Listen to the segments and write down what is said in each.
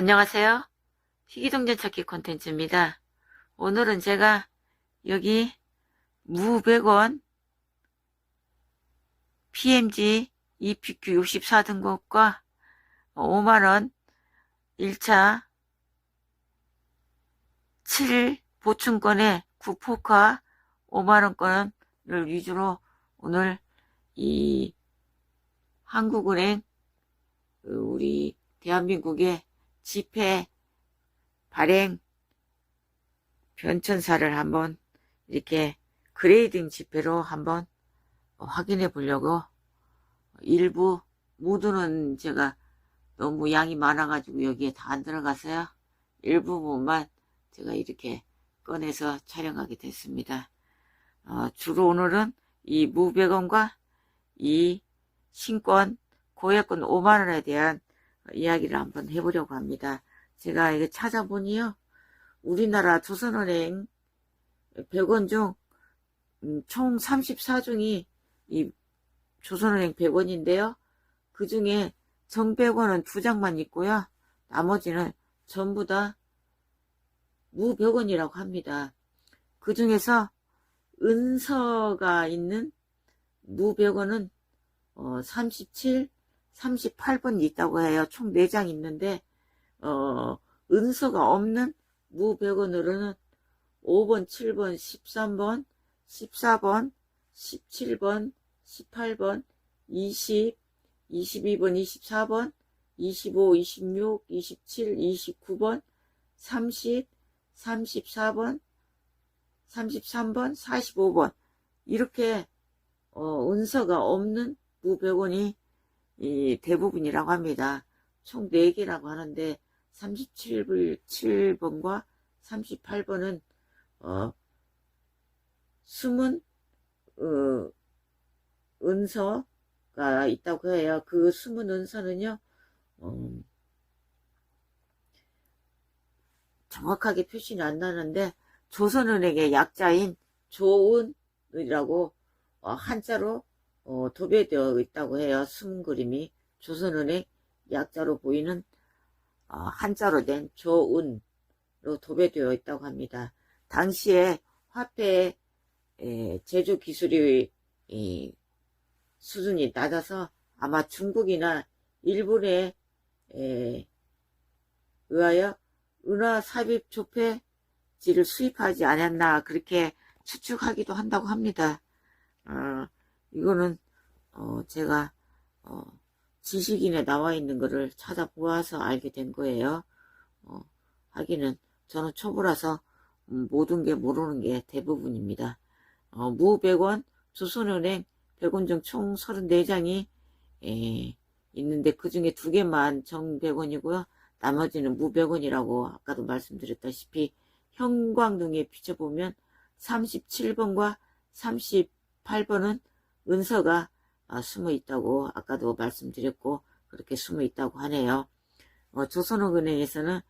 안녕하세요. 희귀동전 찾기 콘텐츠입니다. 오늘은 제가 여기 무 100원 PMG EPQ 64등급과 5만원 1차 7 보충권에 9포카 5만원권을 위주로 오늘 이 한국은행 그 우리 대한민국의 지폐 발행 변천사를 한번 이렇게 그레이딩 지폐로 한번 확인해 보려고 일부 모두는 제가 너무 양이 많아가지고 여기에 다 안 들어가서요. 일부분만 제가 이렇게 꺼내서 촬영하게 됐습니다. 어, 주로 오늘은 이 무백원과 이 신권 고액권 5만원에 대한 이야기를 한번 해보려고 합니다. 제가 이거 찾아보니요. 우리나라 조선은행 100원 중, 음, 총 34중이 이 조선은행 100원인데요. 그 중에 정백원은 두 장만 있고요. 나머지는 전부 다 무백원이라고 합니다. 그 중에서 은서가 있는 무백원은 어, 37, 38번 있다고 해요. 총 4장 있는데, 어, 은서가 없는 무백원으로는 5번, 7번, 13번, 14번, 17번, 18번, 20, 22번, 24번, 25, 26, 27, 29번, 30, 34번, 33번, 45번 이렇게 어, 은서가 없는 무백원이 이 대부분이라고 합니다. 총 4개라고 하는데 37번과 38번은 어, 숨은 어, 은서가 있다고 해요. 그 숨은 은서는요. 음, 정확하게 표시는 안 나는데 조선은행의 약자인 조은이라고 어, 한자로 어, 도배되어 있다고 해요. 숨은 그림이 조선은행 약자로 보이는 어, 한자로 된 조은로 도배되어 있다고 합니다. 당시에 화폐 에, 제조 기술이 이, 수준이 낮아서 아마 중국이나 일본에 에, 의하여 은화 삽입 조폐지를 수입하지 않았나 그렇게 추측하기도 한다고 합니다. 어, 이거는 어, 제가 어, 지식인에 나와 있는 거를 찾아보아서 알게 된 거예요. 어, 하기는 저는 초보라서 음, 모든 게 모르는 게 대부분입니다. 어, 무 100원, 조선은행 100원 중총 34장이 에, 있는데 그 중에 두 개만 정 100원이고요. 나머지는 무 100원이라고 아까도 말씀드렸다시피 형광등에 비춰보면 37번과 38번은 은서가 아, 숨어 있다고 아까도 말씀드렸고 그렇게 숨어 있다고 하네요. 어, 조선은행에서는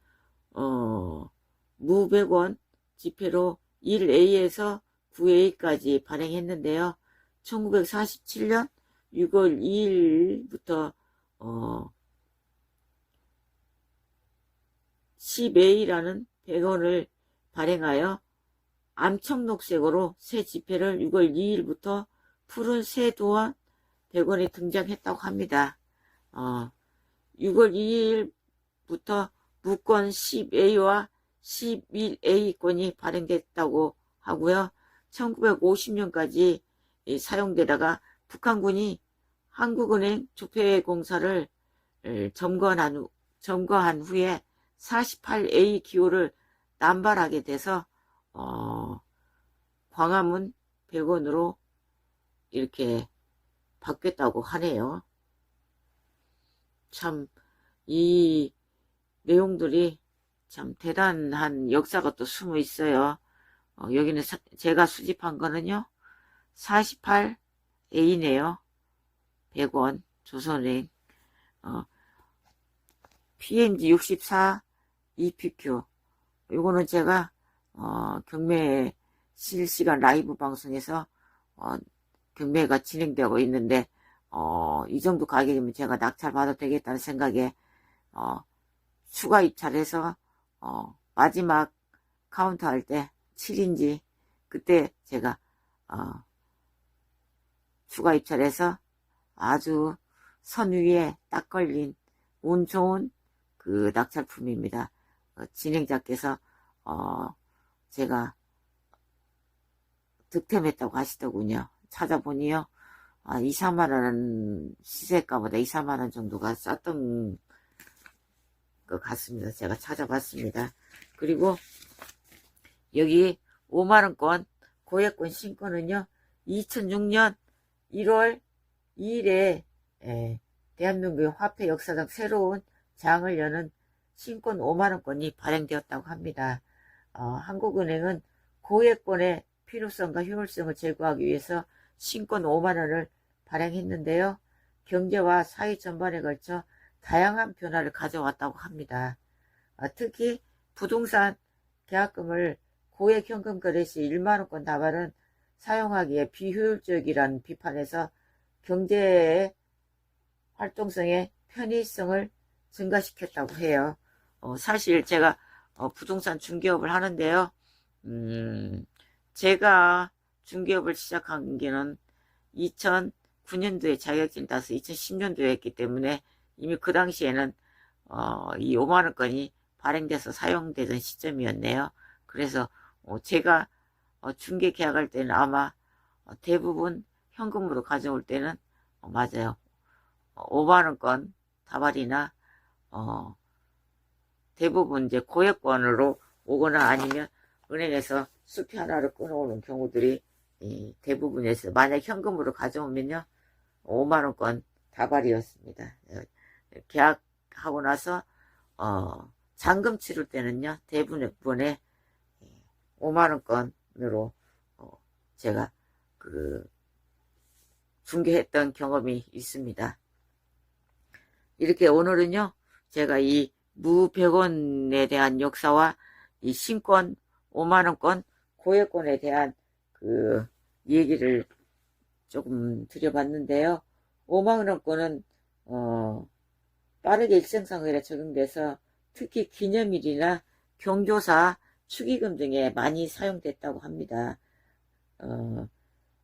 어, 무 100원 지폐로 1A에서 9A까지 발행했는데요. 1947년 6월 2일부터 어, 10A라는 100원을 발행하여 암청녹색으로 새 지폐를 6월 2일부터 푸른 새 도안 100원이 등장했다고 합니다. 어, 6월 2일부터 무권 10A와 11A권이 발행됐다고 하고요. 1950년까지 사용되다가 북한군이 한국은행 조폐공사를 점거한, 후, 점거한 후에 48A 기호를 남발하게 돼서 어, 광화문 100원으로 이렇게 바뀌었다고 하네요. 참, 이 내용들이 참 대단한 역사가 또 숨어 있어요. 어, 여기는 사, 제가 수집한 거는요. 48A네요. 100원 조선행 어, PNG 64 EPQ 요거는 제가 어, 경매 실시간 라이브 방송에서 어, 경매가 진행되고 있는데 어, 이 정도 가격이면 제가 낙찰 받아도 되겠다는 생각에 어, 추가 입찰해서 어, 마지막 카운트 할때 7인지 그때 제가 어, 추가 입찰해서 아주 선 위에 딱 걸린 운 좋은 그 낙찰품입니다. 어, 진행자께서 어, 제가 득템했다고 하시더군요. 찾아보니요. 아, 2, 3만원 시세가보다 2, 3만원 정도가 쌌던 것 같습니다. 제가 찾아봤습니다. 그리고 여기 5만원권 고액권 신권은요. 2006년 1월 2일에 에, 대한민국의 화폐 역사상 새로운 장을 여는 신권 5만원권이 발행되었다고 합니다. 어, 한국은행은 고액권의 필요성과 효율성을 제고하기 위해서 신권 5만원을 발행했는데요. 경제와 사회 전반에 걸쳐 다양한 변화를 가져왔다고 합니다. 아, 특히 부동산 계약금을 고액 현금 거래 시 1만원권 다발은 사용하기에 비효율적이라는 비판에서 경제의 활동성의 편의성을 증가시켰다고 해요. 어, 사실 제가 어, 부동산 중개업을 하는데요. 음, 제가 중개업을 시작한 게는 2009년도에 자격증 따서 2010년도에 했기 때문에 이미 그 당시에는 어, 이 5만원권이 발행돼서 사용되던 시점이었네요. 그래서 어, 제가 어, 중개 계약할 때는 아마 어, 대부분 현금으로 가져올 때는 어, 맞아요. 5만원권 다발이나 어, 대부분 이제 고액권으로 오거나 아니면 은행에서 수피 하나를 끊어오는 경우들이 이 대부분에서 만약 현금으로 가져오면요 5만원권 다발이었습니다. 계약하고 나서 어, 잔금 치를 때는요 대부분에 5만원권으로 어, 제가 그 중개했던 경험이 있습니다. 이렇게 오늘은요 제가 이 무백원에 대한 역사와 이 신권 5만원권 고액권에 대한 그 얘기를 조금 드려봤는데요. 5만원권은 어 빠르게 일생생활에 적용돼서 특히 기념일이나 경조사 축의금 등에 많이 사용됐다고 합니다. 어,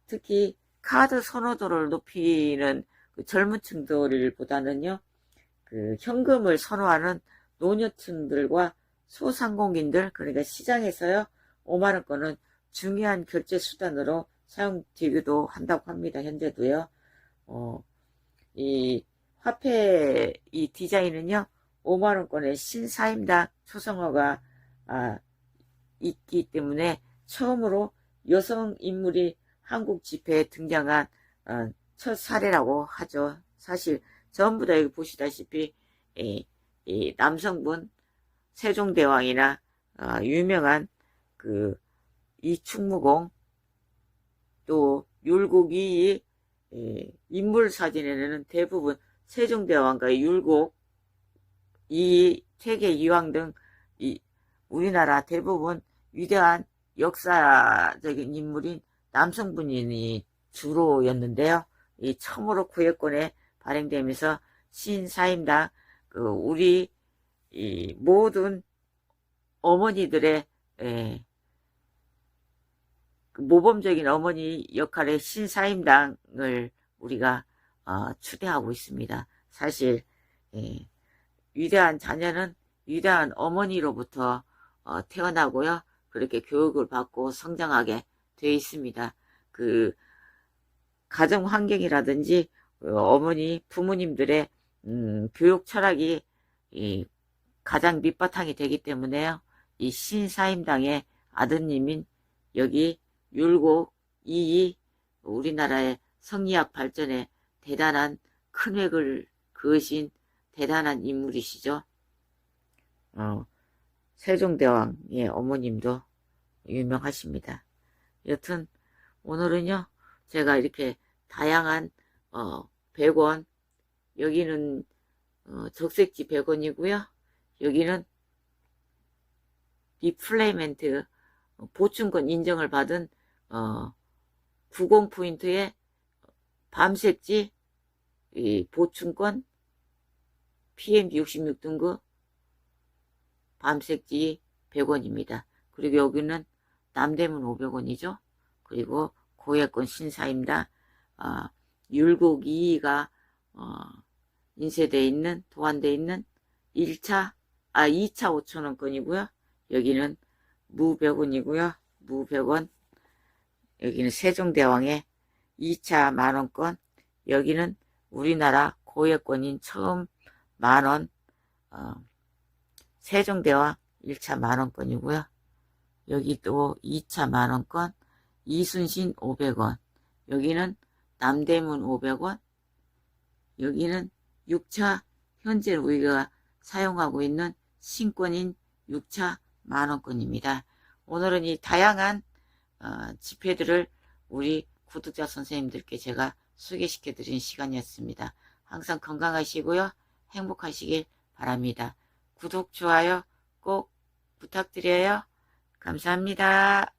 특히 카드 선호도를 높이는 그 젊은 층들보다는요, 그 현금을 선호하는 노년층들과 소상공인들, 그러니까 시장에서요, 5만원권은 중요한 결제 수단으로 사용되기도 한다고 합니다. 현재도요. 어, 이 화폐 이 디자인은요. 5만원권의 신사임당 초성어가 아, 있기 때문에 처음으로 여성 인물이 한국 집회에 등장한 어, 첫 사례라고 하죠. 사실 전부 다 여기 보시다시피 이, 이 남성분 세종대왕이나 어, 유명한 그 이 충무공 또 율곡이 인물 사진에는 대부분 세종대왕과 율곡 이 태계 이왕 등 이, 우리나라 대부분 위대한 역사적인 인물인 남성분이 주로였는데요. 이 처음으로 구획권에 발행되면서 신사임당 그 우리 이 모든 어머니들의 에, 그 모범적인 어머니 역할의 신사임당을 우리가 어, 추대하고 있습니다. 사실 예, 위대한 자녀는 위대한 어머니로부터 어, 태어나고요. 그렇게 교육을 받고 성장하게 되어 있습니다. 그 가정 환경이라든지 그 어머니 부모님들의 음, 교육 철학이 이, 가장 밑바탕이 되기 때문에요. 이 신사임당의 아드님인 여기 율곡 이이 우리나라의 성리학 발전에 대단한 큰 획을 그으신 대단한 인물이시죠. 어, 세종대왕의 어머님도 유명하십니다. 여튼 오늘은요 제가 이렇게 다양한 어, 100원 여기는 어, 적색지 100원이고요 여기는 리플레이멘트 보충권 인정을 받은 어, 90 포인트의 밤색지 이 보충권 PMB 66 등급 밤색지 100원입니다. 그리고 여기는 남대문 500원이죠. 그리고 고액권 신사입니다. 어, 율곡 2가 어, 인쇄되어 있는 도안되어 있는 1차 아 2차 5천원권이고요. 여기는 무 100원이고요. 무 100원 여기는 세종대왕의 2차 만원권 여기는 우리나라 고액권인 처음 만원 어, 세종대왕 1차 만원권이고요. 여기 또 2차 만원권 이순신 500원 여기는 남대문 500원 여기는 6차 현재 우리가 사용하고 있는 신권인 6차 만원권입니다. 오늘은 이 다양한 어, 지폐들을 우리 구독자 선생님들께 제가 소개시켜 드린 시간이었습니다. 항상 건강하시고요. 행복하시길 바랍니다. 구독, 좋아요 꼭 부탁드려요. 감사합니다.